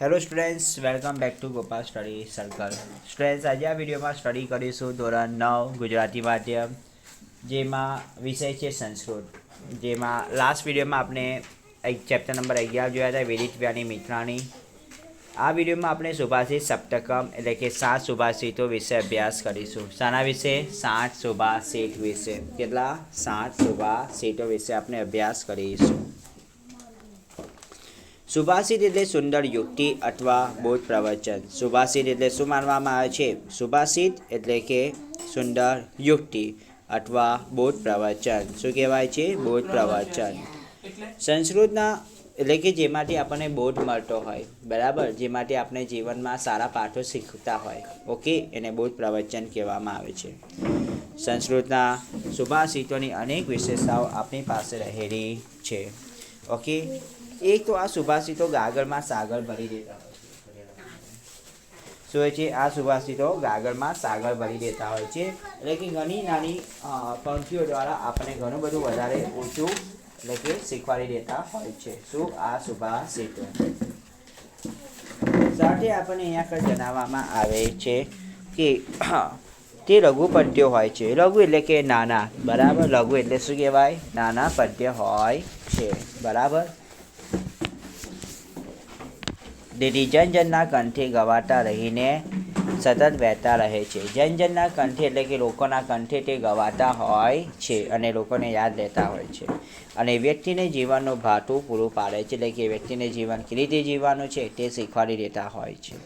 Hello students welcome back to Gopal study circle students આજે આ વિડીયોમાં સ્ટડી કરીશું ધોરણ નવ, ગુજરાતી માધ્યમ, જેમાં વિષય છે સંસ્કૃત. જેમાં લાસ્ટ વિડીયોમાં આપણે એક ચેપ્ટર નંબર અગિયાર જોયા હતા, વેદિત વ્યાની મિત્રાણી. આ વિડીયોમાં આપણે સુભાષિત સપ્તકમ એટલે કે સાત સુભાષિતો વિશે અભ્યાસ કરીશું. શાના વિશે? સાત સુભાષિત વિશે. કેટલા? સાત સુભાષિતો વિશે આપણે અભ્યાસ કરીશું. સુભાષિત એટલે સુંદર યુક્તિ અથવા બોધ પ્રવચન. સુભાષિત એટલે શું માનવામાં આવે છે? સુભાષિત એટલે કે સુંદર યુક્તિ અથવા બોધ પ્રવચન. શું કહેવાય છે? બોધ પ્રવચન. સંસ્કૃતના એટલે કે જેમાંથી આપણને બોધ મળતો હોય, બરાબર? જેમાંથી આપણે જીવનમાં સારા પાઠો શીખતા હોય. ઓકે? એને બોધ પ્રવચન કહેવામાં આવે છે. સંસ્કૃતના સુભાષિતોની અનેક વિશેષતાઓ આપણી પાસે રહેલી છે. ઓકે? એક તો આ સુભાષિતો ગાગરમાં સાગર ભરી દેતા હોય છે. શું હોય છે? આ સુભાષિતો ગાગરમાં સાગર ભરી દેતા હોય છે. એટલે કે ઘણી નાની પંખીઓ દ્વારા આપણને ઘણું બધું વધારે ઓછું એટલે કે શીખવાડી દેતા હોય છે. શું? આ સુભાષિતો. સાથે આપણને અહીંયા આગળ જણાવવામાં આવે છે કે તે લઘુ પદ્યો હોય છે. લઘુ એટલે કે નાના. બરાબર? લઘુ એટલે શું કહેવાય? નાના પદ્ય હોય છે. બરાબર? તેથી જન જનના કંઠે ગવાતા રહીને સતત વહેતા રહે છે. જન જનના કંઠે એટલે કે લોકોના કંઠે તે ગવાતા હોય છે અને લોકોને યાદ રહેતા હોય છે. અને વ્યક્તિને જીવનનું ભાતું પૂરું પાડે છે એટલે કે વ્યક્તિને જીવન કેવી રીતે જીવવાનું છે તે શીખવાડી દેતા હોય છે.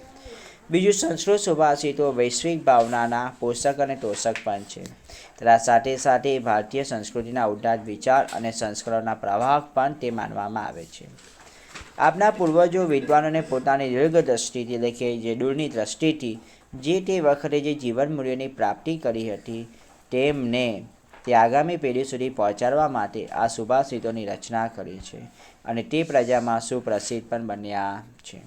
બીજું સંસ્કૃત સુભાષિતો વૈશ્વિક ભાવનાના પોષક અને તોષક પણ છે. તેના સાથે સાથે ભારતીય સંસ્કૃતિના ઉદાત્ત વિચાર અને સંસ્કરણના પ્રવાહક પણ તે માનવામાં આવે છે. આપના પૂર્વજો વિદ્વાનોને પોતાની દીર્ઘ દ્રષ્ટિથી એટલે કે જે દૂરની દ્રષ્ટિથી જે તે વખતે જે જીવન મૂલ્યની પ્રાપ્તિ કરી હતી, તેમને તે આગામી પેઢી સુધી પહોંચાડવા માટે આ સુભાષિતોની રચના કરી છે અને તે પ્રજામાં સુપ્રસિદ્ધ પણ બન્યા છે.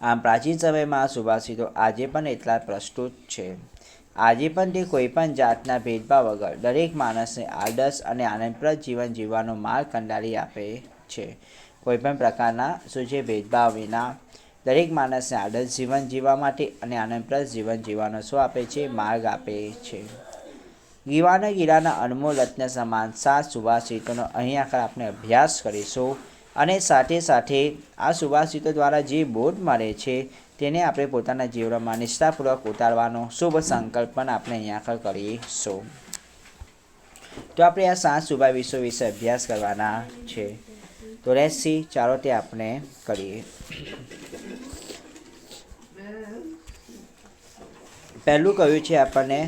આમ પ્રાચીન સમયમાં આ સુભાષિતો આજે પણ એટલા પ્રસ્તુત છે. આજે પણ તે કોઈપણ જાતના ભેદભાવ વગર દરેક માણસને આદર્શ અને આનંદપ્રદ જીવન જીવવાનો માર્ગ કંડારી આપે છે. કોઈપણ પ્રકારના શું છે ભેદભાવ વિના દરેક માણસને આદર્શ જીવન જીવવા માટે અને આનંદપ્રદ જીવન જીવવાનો શું આપે છે? માર્ગ આપે છે. ગીવાના ગીરાના અનમોલ રત્ન સમાન સાત સુભાષિતોનો અહીં આગળ આપણે અભ્યાસ કરીશું અને સાથે સાથે આ સુભાષિતો દ્વારા જે બોધ મળે છે તેને આપણે પોતાના જીવનમાં નિષ્ઠાપૂર્વક ઉતારવાનો શુભ સંકલ્પ પણ આપણે અહીંયા આગળ કરીશું. તો આપણે આ સાત સુભા વિશ્વ વિશે અભ્યાસ કરવાના છે. તો રેસી ચાલો તે આપણે કરીએ. પહેલું કહ્યું છે આપણને,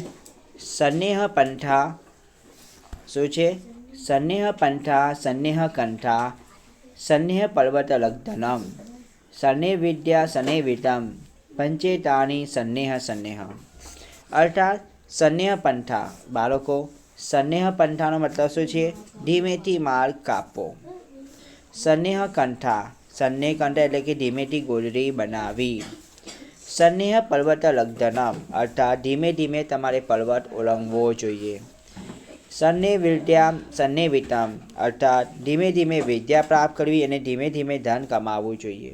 સન્નેહ પંથા શું છે? સન્નેહ પંથા, સન્નેહ કંઠા સન્નેહ પર્વત લગ્ધનમ સન્ને વિદ્યા સને વિતમ પંચેતાની સન્નેહ સન્નેહ અર્થાત, સન્નેહ પંથા બાળકો, સન્નેહ પંથાનો મતલબ શું છે? ધીમેથી માર્ગ કાપો સન્નેહ કંઠા સન્નેહ કંઠા એટલે કે ધીમેથી ગોળરી બનાવી. સન્નેહ પર્વત લગ્ધનમ અર્થાત ધીમે ધીમે તમારે પર્વત ઓળંગવો જોઈએ. સન્ને વિદ્યા સન્ને વિતમ અર્થાત ધીમે ધીમે વિદ્યા પ્રાપ્ત કરવી અને ધીમે ધીમે ધન કમાવવું જોઈએ.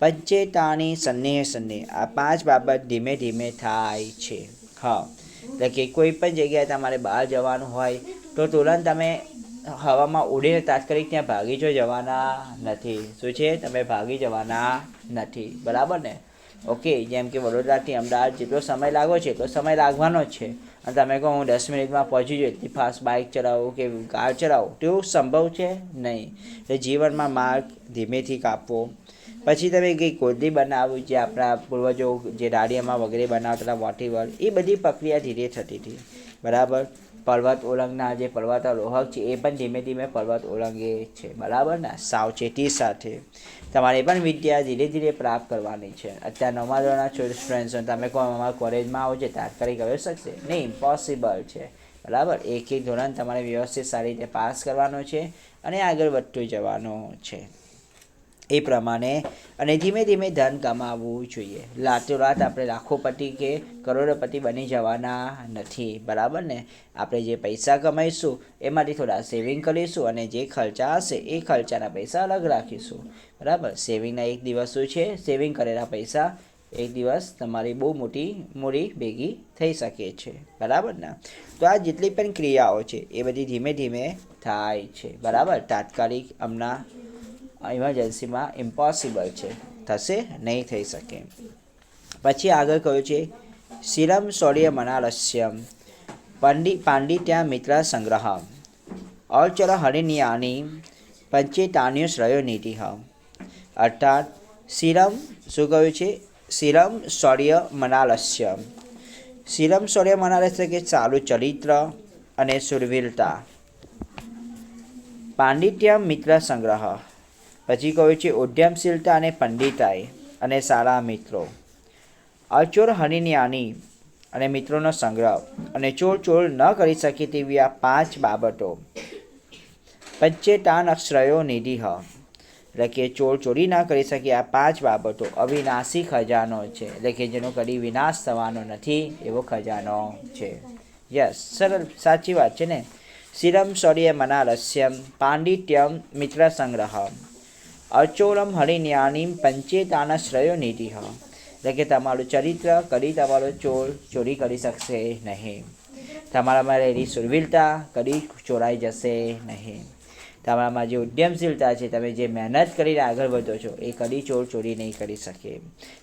પંચેતાની સન્નેહ સન્ને આ પાંચ બાબત ધીમે ધીમે થાય છે. હા, એટલે કે કોઈ પણ જગ્યાએ તમારે બહાર જવાનું હોય, તો તુરંત તમે હવામાં ઉડીને તાત્કાલિક ત્યાં ભાગી જો જવાના નથી. શું છે? તમે ભાગી જવાના નથી. બરાબર ને? ઓકે, જેમ કે વડોદરાથી અમદાવાદ જેટલો સમય લાગો છે, એટલો સમય લાગવાનો જ છે. અને તમે કહો હું દસ મિનિટમાં પહોંચી જઉં, એટલી ફાસ્ટ બાઇક ચલાવું કે કાર ચલાવું, તેવું સંભવ છે નહીં. એટલે જીવનમાં માર્ગ ધીમેથી કાપવો. પછી તમે કંઈ કોદરી બનાવ્યું જે આપણા પૂર્વજો જે દાડિયામાં વગેરે બનાવતા વોટીવર એ બધી પ્રક્રિયા ધીરે થતી હતી. બરાબર? પર્વત ઓળંગના જે પર્વતારોહક છે, એ પણ ધીમે ધીમે પર્વત ઓળંગે છે. બરાબર ને? સાવચેતી સાથે. તમારે પણ વિદ્યા ધીરે ધીરે પ્રાપ્ત કરવાની છે. અત્યારે નવમા ધોરણના સ્ટુડન્ટ્સ તમે કહો અમારા કોલેજમાં આવો છે, તાત્કાલિક આવી શકશે નહીં ઇમ્પોસિબલ છે. બરાબર? એક એક ધોરણ તમારે વ્યવસ્થિત સારી રીતે પાસ કરવાનો છે, અને આગળ વધતું જવાનું છે. એ પ્રમાણે અને ધીમે ધીમે ધન કમાવવું જોઈએ. રાતોરાત આપણે લાખોપતિ કે કરોડોપતિ બની જવાના નથી, બરાબર ને? આપણે જે પૈસા કમાઈશું, એમાંથી થોડા સેવિંગ કરીશું અને જે ખર્ચા હશે એ ખર્ચાના પૈસા અલગ રાખીશું. બરાબર? સેવિંગના એક દિવસ શું છે સેવિંગ કરેલા પૈસા એક દિવસ તમારી બહુ મોટી મૂડી ભેગી થઈ શકે છે. બરાબર ને? તો આ જેટલી પણ ક્રિયાઓ છે એ બધી ધીમે ધીમે થાય છે. બરાબર? તાત્કાલિક હમણાં ઇમરજન્સીમાં ઇમ્પોસિબલ છે. થશે નહીં થઈ શકે. પછી આગળ કહ્યું છે, શિરમ સોડિયમ મનાલસ્યમ પંડિત પાંડિત્યા મિત્ર સંગ્રહ. અચર હરિનિયાની પંચેતાન્યુ શ્રયો નીતિ. અર્થાત, શિરમ શું કહ્યું છે? શિરમ સૌર્ય મનાલસ્ય શિરમ સૌર્ય મનાલસ્ય કે સારું ચરિત્ર અને સુરવીરતા. પાંડિત્ય મિત્ર સંગ્રહ. પછી કહ્યું છે, ઉદ્યમશીલતા અને પંડિતાઈ અને સારા મિત્રો. અચોર હરિન્યાની અને મિત્રોનો સંગ્રહ અને ચોર ચોર ન કરી શકે તેવી આ પાંચ બાબતો. પંચેતાન અક્ષરયો નિધિ એટલે કે ચોર ચોરી ના કરી શકે આ પાંચ બાબતો. અવિનાશી ખજાનો છે. એટલે કે જેનો કદી વિનાશ થવાનો નથી એવો ખજાનો છે. યસ, સરળ, સાચી વાત છે ને? શિરમ શૌર્ય મનારસ્યમ. પાંડિત્યમ મિત્ર સંગ્રહ. અચોરમ હરિન્યાનીમ પંચેતાના શ્રયો નીતિ એટલે કે તમારું ચરિત્ર કદી તમારો ચોર ચોરી કરી શકશે નહીં. તમારામાં રહેલી સુરવીરતા કદી ચોરાઈ જશે નહીં. તમારામાં જે ઉદ્યમશીલતા છે, તમે જે મહેનત કરીને આગળ વધો છો, એ કદી ચોર ચોરી નહીં કરી શકે.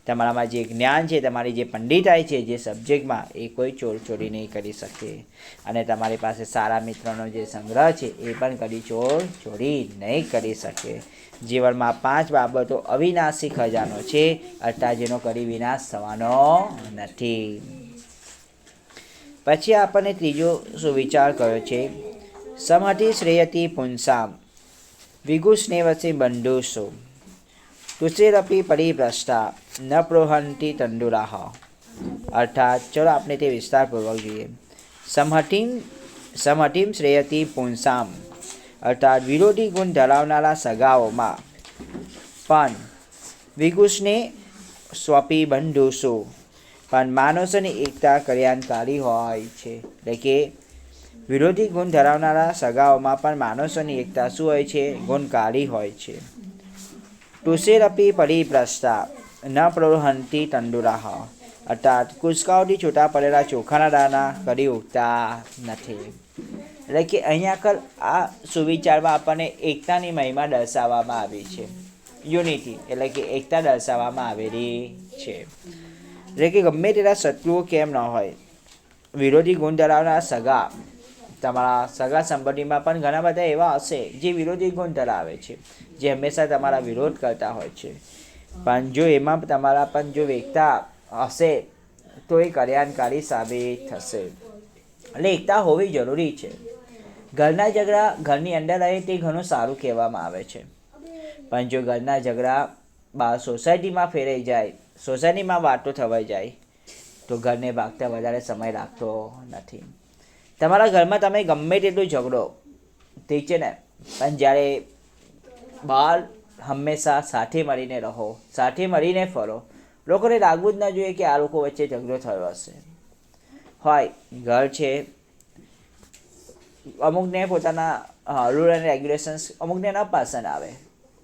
તમારામાં જે જ્ઞાન છે, તમારી જે પંડિતાઈ છે, જે સબ્જેક્ટમાં, એ કોઈ ચોર ચોરી નહીં કરી શકે. અને તમારી પાસે સારા મિત્રોનો જે સંગ્રહ છે, એ પણ કદી ચોર ચોરી નહીં કરી શકે. જીવનમાં પાંચ બાબતો અવિનાશી ખજાનો છે. અર્થાત જેનો કદી વિનાશ થવાનો નથી. પછી આપણને ત્રીજો સુવિચાર કયો છે? સમહતિ શ્રેયતિ પુંસામ. વિગુસ્નેવસી બંધુષુ. તુષેરપી પરિભ્રષ્ટા ન પ્રોહંતી તંડુરાહ અર્થાત, ચલો આપણે તે વિસ્તારપૂર્વક જોઈએ. સમહટીમ સમહટીમ શ્રેયતિ પુંસામ. અર્થાત વિરોધી ગુણ ધરાવનારા સગાઓમાં. પણ વિગુષને સોંપી બંધુષુ પણ માણસોની એકતા કલ્યાણકારી હોય છે. એટલે કે વિરોધી ગુણ ધરાવનારા સગાઓમાં પણ માણસોની એકતા શું હોય છે? ગુણકારી હોય છે. તુષેરપી પરિપ્રસ્તા ન પ્રોહંતી તંડુરાહ અર્થાત કુસકાઓથી છૂટા પડેલા ચોખાના દાણા કરી ઉગતા નથી. એટલે કે અહીંયા આગળ આ સુવિચારમાં આપણને એકતાની મહિમા દર્શાવવામાં આવી છે. યુનિટી એટલે કે એકતા દર્શાવવામાં આવેલી છે. એટલે કે ગમે તેટલા શત્રુઓ કેમ ન હોય, વિરોધી ગુણ ધરાવનાર સગા, તમારા સગા સંબંધીમાં પણ ઘણા બધા એવા હશે જે વિરોધી ગુણ ધરાવે છે, જે હંમેશા તમારા વિરોધ કરતા હોય છે. પણ જો એમાં તમારા પણ જો એકતા હશે, તો એ કલ્યાણકારી સાબિત થશે. એટલે એકતા હોવી જરૂરી છે. ઘરના ઝઘડા ઘરની અંદર રહે તે ઘણું સારું કહેવામાં આવે છે. પણ જો ઘરના ઝઘડા બહાર સોસાયટીમાં ફેરાઈ જાય, સોસાયટીમાં વાતો થવાઈ જાય, તો ઘરને ભાગતા વધારે સમય લાગતો નથી. તમારા ઘરમાં તમે ગમે તેટલું ઝઘડો ઠીક છે ને, પણ જ્યારે બહાર હંમેશા સાથે મળીને રહો, સાથે મળીને ફરો, લોકોને લાગવું જ ન જોઈએ કે આ લોકો વચ્ચે ઝઘડો થયો હશે. હોય, ઘર છે અમુકને પોતાના રૂલ એન્ડ રેગ્યુલેશન્સ અમુકને ન પસંદ આવે.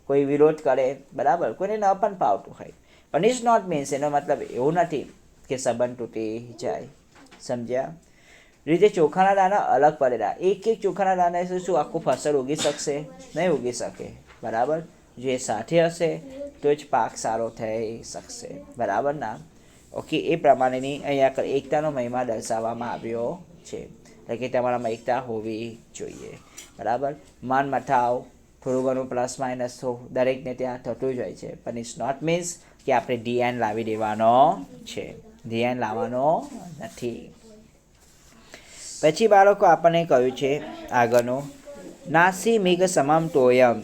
કોઈ વિરોધ કરે, બરાબર, કોઈને ન પણ ફાવતું હોય. પણ ઇઝ નોટ મીન્સ એનો મતલબ એવું નથી કે સંબંધ તૂટી જાય, સમજ્યા? રીતે ચોખાના દાણા અલગ પડેલા એક એક ચોખાના દાણા શું આખું ફસલ ઉગી શકશે? નહીં ઉગી શકે, બરાબર? જો સાથે હશે, તો જ પાક સારો થઈ શકશે, બરાબર ના? ઓકે, એ પ્રમાણેની અહીંયા એકતાનો મહિમા દર્શાવવામાં આવ્યો છે. એટલે કે તમારામાં એકતા હોવી જોઈએ. બરાબર? માન મથાવ, થોડું ઘણું પ્લસ માઇનસ દરેકને ત્યાં થતું જ હોય છે. પણ ઇટ્સ નોટ મીન્સ કે આપણે ડીએન લાવી દેવાનો છે. ડીએન લાવવાનો નથી. પછી બાળકો, આપણને કહ્યું છે આગળનું. નાસી મિગ સમમ તોયમ.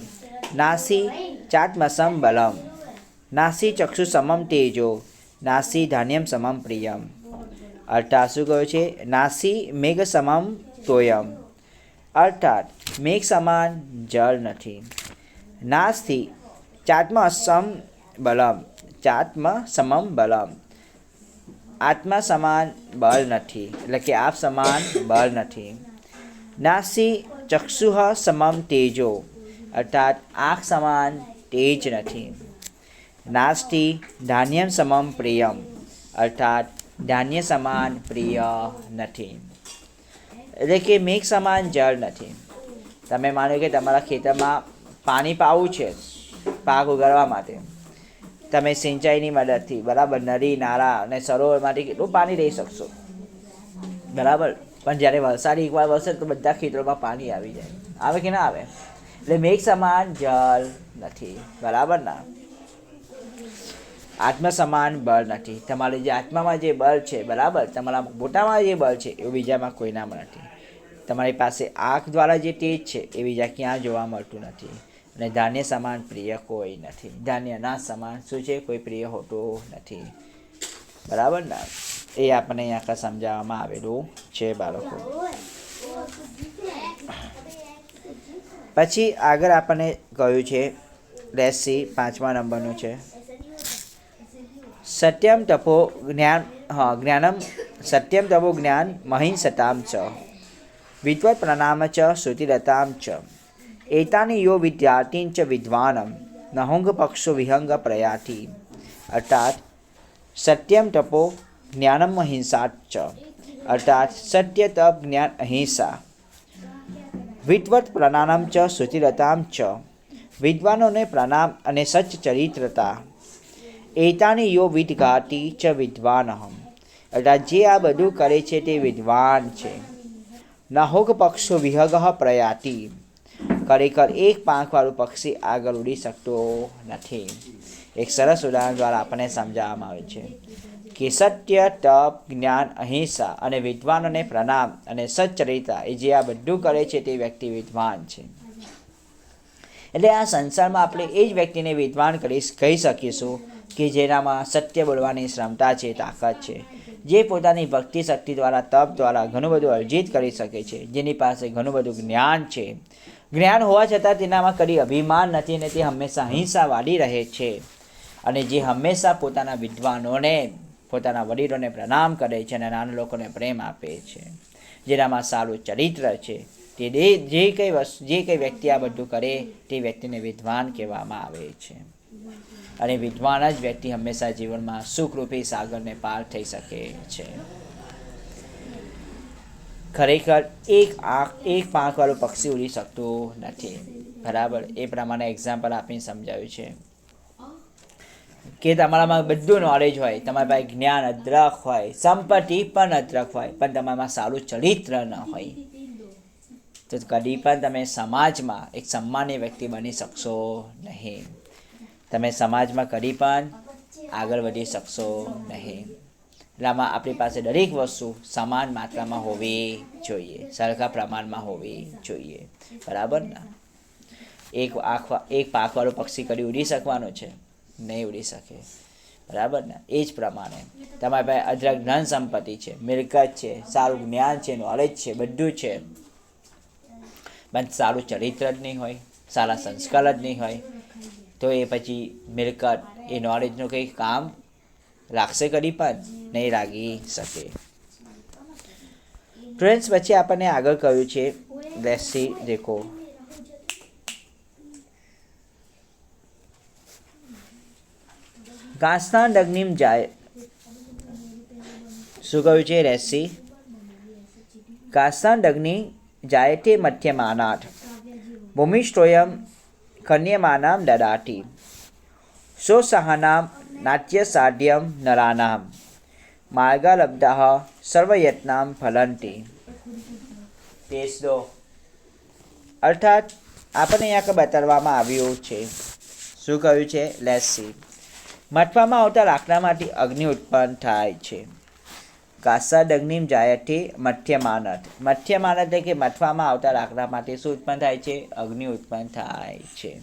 નાસી ચાટમસમ બલમ. નાસી ચક્ષુ સમમ તેજો. નાસી ધાન્યમ સમમ પ્રિયમ. અર્થાત શું કહ્યું છે? નાસી મેઘ સમમ તોયમ. અર્થાત, મેઘ સમાન જળ નથી. નાસથી ચાત્મ અસમ બલમ. ચાત્મ સમમ બલમ. આત્મા સમાન બળ નથી. એટલે કે આપ સમાન બળ નથી. નાસી ચક્ષુહ સમમ તેજો. અર્થાત, આંખ સમાન તેજ નથી. નાસ્તી ધાન્યમ સમમ પ્રિયમ. અર્થાત ધાન્ય સમાન પ્રિય નથી. એટલે કે મેઘ સમાન જળ નથી. તમે માનો કે તમારા ખેતરમાં પાણી પાવું છે, પાક ઉગાડવા માટે. તમે સિંચાઈની મદદથી બરાબર નદી, નાળા અને સરોવરમાંથી કેટલું પાણી લઈ શકશો? બરાબર. પણ જ્યારે વરસાદ એકવાર વરસે તો બધા ખેતરોમાં પાણી આવી જાય. આવે કે ના આવે? એટલે મેઘ સમાન જળ નથી. બરાબર ના? આત્મ સમાન બળ નથી. તમારે જે આત્મામાં જે બળ છે, બરાબર? તમારા મોટામાં જે બળ છે એ બીજામાં કોઈનામાં નથી. તમારી પાસે આંખ દ્વારા જે તેજ છે, એ બીજા ક્યાં જોવા મળતું નથી. અને ધાન્ય સમાન પ્રિય કોઈ નથી. ધાન્ય ના સમાન શું છે? કોઈ પ્રિય હોતું નથી. બરાબર ને? એ આપણને આખા સમજાવવામાં આવેલું છે, બાળકો. પછી આગળ આપણને કહ્યું છે રેસી પાંચમા નંબરનું છે. સત્યમ તપો જ્ઞાન હા જ્ઞાનમ સત્યમ તપો જ્ઞાન મહિંસતામ ચ વિદ્વત પ્રણામ ચ શ્રુતિરતામ ચ એતાની યો વિદ્યાર્થીન ચ વિદ્વાનમ નહુંગ પક્ષો વિહંગ પ્રયાતિ અર્થાત સત્યમ તપો જ્ઞાનમ અહિંસા ચ અર્થાત સત્ય તપ જ્ઞાન અહિંસા વિદ્વત પ્રણામ ચ શ્રુતિરતામ ચ વિદ્વાનોને પ્રણામ અને સચ્ચ ચરિત્રતા એતાની યો વિદઘાતી ચ વિદ્વાનહમ. એટલે જે આ બધું કરે છે તે વિદ્વાન છે. નહોગ પક્ષો વિહગ પ્રયાતિ. ખરેખર એક પાંખવાળું પક્ષી આગળ ઉડી શકતો નથી. એક સરસ ઉદાહરણ દ્વારા આપણને સમજાવવામાં આવે છે. કે સત્ય, તપ, જ્ઞાન, અહિંસા અને વિદ્વાનોને પ્રણામ અને સચ્ચરિતા એ જે આ બધું કરે છે તે વ્યક્તિ વિદ્વાન છે. એટલે આ સંસારમાં આપણે એ જ વ્યક્તિને વિદ્વાન કરી કહી શકીશું. કે જેનામાં સત્ય બોલવાની ક્ષમતા છે, તાકાત છે. જે પોતાની ભક્તિ શક્તિ દ્વારા, તપ દ્વારા ઘણું બધું અર્જિત કરી શકે છે, જેની પાસે ઘણું બધું જ્ઞાન છે. જ્ઞાન હોવા છતાં તેનામાં કદી અભિમાન નથી અને તે હંમેશા હિંસા વાળી રહે છે. અને જે હંમેશા પોતાના વિદ્વાનોને, પોતાના વડીલોને પ્રણામ કરે છે અને નાના લોકોને પ્રેમ આપે છે. જેનામાં સારું ચરિત્ર છે. તે જે કંઈ વસ્તુ, જે કંઈ વ્યક્તિ આ બધું કરે, તે વ્યક્તિને વિદ્વાન કહેવામાં આવે છે. અને વિદ્વાન જ વ્યક્તિ હંમેશા જીવનમાં સુખરૂપી સાગરને પાર થઈ શકે છે. ખરેખર એક આંખ, એક પાંખવાળું પક્ષી ઉડી શકતું નથી. બરાબર? એ પ્રમાણે એક્ઝામ્પલ આપીને સમજાવ્યું છે. કે તમારામાં બધું નોલેજ હોય, તમારી પાસે જ્ઞાન અદ્રક હોય, સંપત્તિ પણ અદ્રક હોય, પણ તમારામાં સારું ચરિત્ર ન હોય. તો કદી પણ તમે સમાજમાં એક સન્માનીય વ્યક્તિ બની શકશો નહીં. તમે સમાજમાં કદી પણ આગળ વધી શકશો નહીં. એટલે આમાં આપણી પાસે દરેક વસ્તુ સમાન માત્રામાં હોવી જોઈએ, સરખા પ્રમાણમાં હોવી જોઈએ. બરાબર ને? એક આંખ એક પાંખવાળું પક્ષી કદી ઉડી શકવાનું છે? નહીં ઉડી શકે. બરાબર ને? એ જ પ્રમાણે. તમારી પાસે અદ્રક ધન સંપત્તિ છે, મિલકત છે, સારું જ્ઞાન છે નોલેજ છે, બધું છે. પણ સારું ચરિત્ર જ નહીં હોય, સારા સંસ્કાર જ નહીં હોય. તો એ પછી મિલકત એ નોલેજનું કંઈ કામ લાગશે કરી પણ? નહીં લાગી શકે. ફ્રેન્ડ્સ પછી આપણને આગળ કહ્યું છે. લેસી દેખો. ઘાસના ડગનીમ જાય. શું કહ્યું છે? રેસી ઘાસના ડગની જાય તે મધ્યમાનાથ ભૂમિષ્ટોયમ ભૂમિ દદાતિ સો સહાનામ નાટ્ય નાટ્યસાઢ્યમ નરાનામ માર્ગાલબ્ધાહ સર્વયત્નામ ફલંતી તેસદો અર્થાત આપણને અહીંયા બતાવવામાં આવ્યું છે શું કહ્યું છે? લેસી મઠવામાં આવતા લાકડામાંથી અગ્નિ ઉત્પન્ન થાય છે કાસાદ અગ્નિમ જાયથી મધ્યમાનત મધ્યમાનત એટલે કે મથવામાં આવતા લાકડામાંથી શું ઉત્પન્ન થાય છે? અગ્નિ ઉત્પન્ન થાય છે.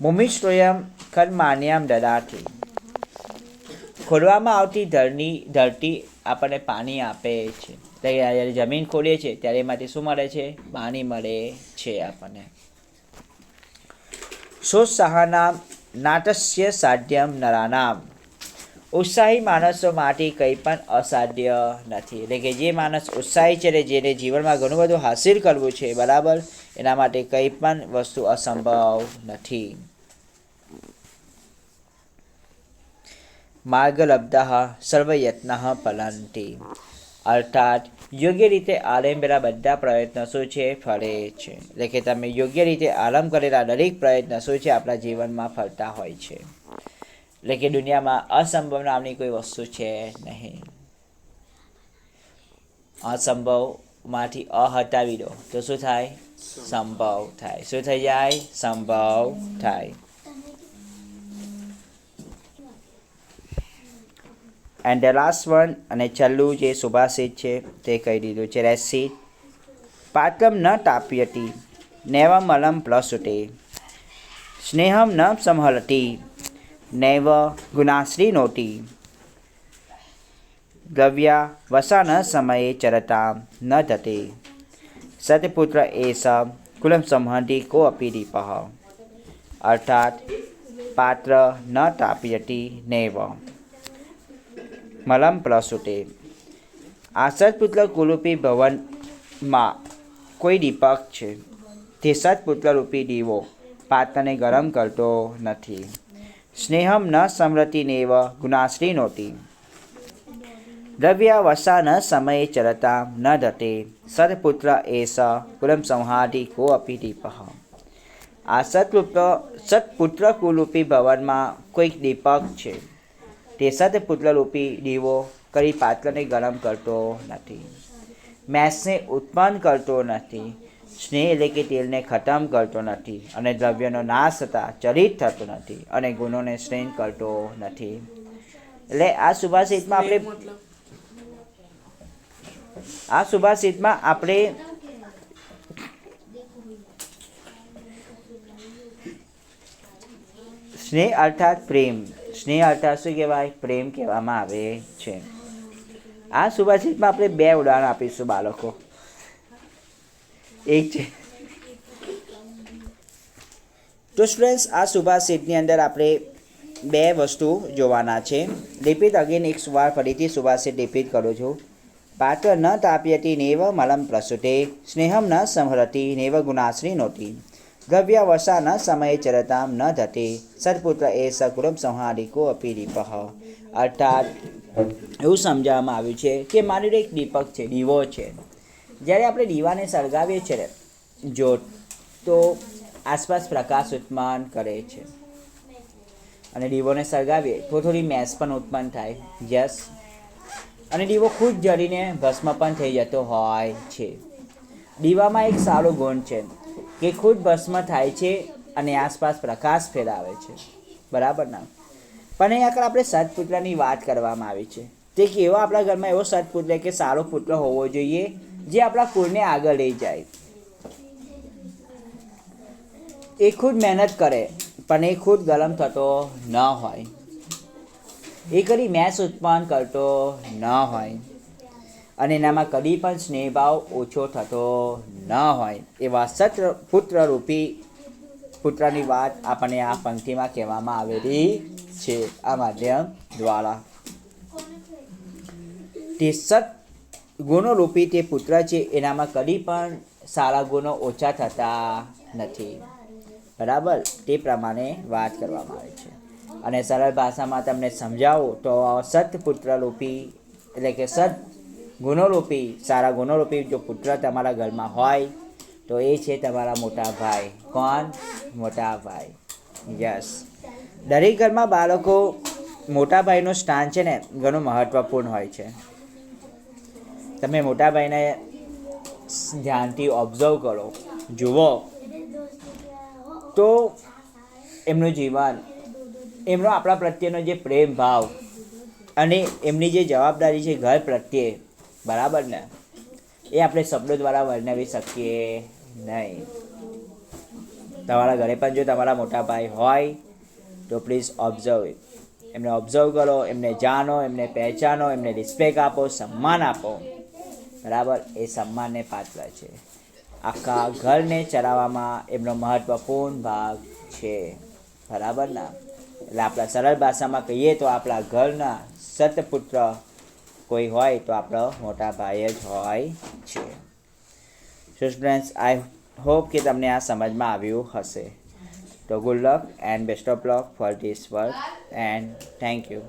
મુમિશ્રોયમ કર્માન્યામ દદાથી ખોદવામાં આવતી ધરની, ધરતી આપણને પાણી આપે છે. જ્યારે જમીન ખોલીએ છીએ, ત્યારે એમાંથી શું મળે છે? પાણી મળે છે આપણને. સોત્સાહનામ નાટસ્ય સાધ્યમ નરાનામ. ઉત્સાહી માણસો માટે કંઈ પણ અસાધ્ય નથી. એટલે કે જે માણસ ઉત્સાહી છે ને જેને જીવનમાં ઘણું બધું હાસિલ કરવું છે, બરાબર? એના માટે કંઈ પણ વસ્તુ અસંભવ નથી. માર્ગલબ્ધ સર્વયત્ન ફલંતી. અર્થાત, યોગ્ય રીતે આરંભેલા બધા પ્રયત્નો શું છે? ફળે છે. એટલે કે તમે યોગ્ય રીતે આરંભ કરેલા દરેક પ્રયત્નો શું છે? આપણા જીવનમાં ફળતા હોય છે. એટલે કે દુનિયામાં અસંભવ નામની કોઈ વસ્તુ છે નહીં અસંભવમાંથી અ હટાવી દો તો શું થાય સંભવ થાય શું થઈ જાય સંભવ થાય એન્ડ ધ લાસ્ટ વન અને છેલ્લું જે સુભાષિત છે, તે કહી દીધું છે રેસીટ પાત્રમ ન તાપ્યતી, નેવમ અલમ પ્લસુટે, સ્નેહમ ન સંહલતી નૈવ ગુણાશ્રી નોટી દ્રવ્યા વસાન સમયે ચરતા ન ધતે સતપુત્ર એસ કુલમ સંહતિ કો અપી દીપ અર્થાત પાત્ર ન તાપયતી નૈવ મલમ પ્રસુતે આ સત્પુત્ર કુરૂપી ભવનમાં કોઈ દીપક છે તે સત્પુત્ર રૂપી દીવો પાત્રને ગરમ કરતો નથી સ્નેહમ ન સમૃતિનેવ ગુણાશ્રી નોતી. દ્રવ્યાવસા ન સમયે ચરતા ન દતે, સદપુત્ર એસ, કુલમ સંહારી કો અપી દીપ. આ સત્પુત્ર સત્પુત્ર કુલરૂપી ભવનમાં કોઈક દીપક છે. તે સતપુત્રરૂપી દીવો કરી પાત્રને ગરમ કરતો નથી. મેસને ઉત્પન્ન કરતો નથી. સ્નેહ એટલે કે તેલને ખતમ કરતો નથી અને દ્રવ્યનો નાશ થતાં ચરિત થતો નથી અને ગુણોને સ્નેહ કરતો નથી. એટલે આ સુભાષિતમાં આપણે આ સુભાષિતમાં આપણે સ્નેહ અર્થાત પ્રેમ. સ્નેહ અર્થાત શું કહેવાય? પ્રેમ કહેવામાં આવે છે. આ સુભાષિતમાં આપણે બે ઉદાહરણ આપીશું બાળકો. એક છે. તો સ્ટુડન્ટ્સ આ સુભાષિતની અંદર આપણે બે વસ્તુ જોવાના છે. રિપીટ અગેન એક વાર ફરીથી સુભાષિત રિપીટ કરું છું. પાત્ર ન તાપ્યતી નેવ મલમ પ્રસુતે, સ્નેહમ ન સંહરતી નેવ ગુણાશ્રી નોતી. વર્ષા ન સમયે ચરતામ ન ધતે, સત્પુત્ર એ સકુલમ સંહારિકો અપી દીપહ અર્થાત, એવું સમજાવવામાં આવ્યું છે કે મારી એક દીપક છે, દીવો છે. જ્યારે આપણે દીવાને સળગાવીએ છીએ જો તો આસપાસ પ્રકાશ ઉત્પન્ન કરે છે. અને દીવોને સળગાવીએ, તો થોડી મેસ પણ ઉત્પન્ન થાય. યસ. અને દીવો ખુદ જડીને ભસ્મ પણ થઈ જતો હોય છે. દીવામાં એક સારો ગુણ છે કે ખુદ ભસ્મ થાય છે અને આસપાસ પ્રકાશ ફેલાવે છે. બરાબર ના? પણ અહીં આગળ આપણે સત્પુત્રની વાત કરવામાં આવી છે. તે કેવો આપણા ઘરમાં એવો સત્પુતળે કે સારો પુત્ર હોવો જોઈએ? જે આપણા કોઈને આગળ લઈ જાય. એ ખુદ મહેનત કરે, પણ એ ખુદ ગરમ થતો ન હોય. એ કદી મેસ ઉત્પન્ન કરતો ન હોય. અને એનામાં કદી પણ સ્નેહભાવ ઓછો થતો ન હોય. એવા સત્ર પુત્ર રૂપી પુત્રની વાત આપણને આ પંક્તિમાં કહેવામાં આવેલી છે. આ માધ્યમ દ્વારા. તે સત ગુણો રૂપી તે પુત્ર છે, એનામાં કદી પણ સારા ગુણો ઓછા થતા નથી. બરાબર? તે પ્રમાણે વાત કરવામાં આવે છે. અને સરળ ભાષામાં તમને સમજાવું તો સત્પુત્ર રૂપી, એટલે કે સત ગુણોરૂપી સારા ગુણોરૂપી જો પુત્ર તમારા ઘરમાં હોય, તો એ છે તમારા મોટા ભાઈ. કોણ? મોટા ભાઈ. યસ. દરેક ઘરમાં બાળકો મોટા ભાઈનું સ્થાન છે ને, ઘણું મહત્ત્વપૂર્ણ હોય છે. તમે મોટા ભાઈને ધ્યાનથી ઓબ્ઝર્વ કરો, જુઓ. તો એમનું જીવન, એમનો આપણા પ્રત્યેનો જે પ્રેમ ભાવ અને એમની જે જવાબદારી છે ઘર પ્રત્યે, બરાબર ને? એ આપણે શબ્દો દ્વારા વર્ણવી શકીએ નહીં. તમારા ઘરે પણ જો તમારા મોટા ભાઈ હોય, તો પ્લીઝ ઓબ્ઝર્વ એમને ઓબ્ઝર્વ કરો, એમને જાણો, એમને પહેચાનો, એમને રિસ્પેક્ટ આપો, સન્માન આપો. બરાબર? એ સન્માનને પાત્ર છે. આખા ઘરને ચલાવવામાં એમનો મહત્ત્વપૂર્ણ ભાગ છે. બરાબર ના? એટલે આપણા સરળ ભાષામાં કહીએ તો આપણા ઘરના સતપુત્ર કોઈ હોય તો આપણો મોટા ભાઈ જ હોય છે. સો આઈ હોપ કે તમને આ સમજમાં આવ્યું હશે. તો good luck and best of luck for this work and thank you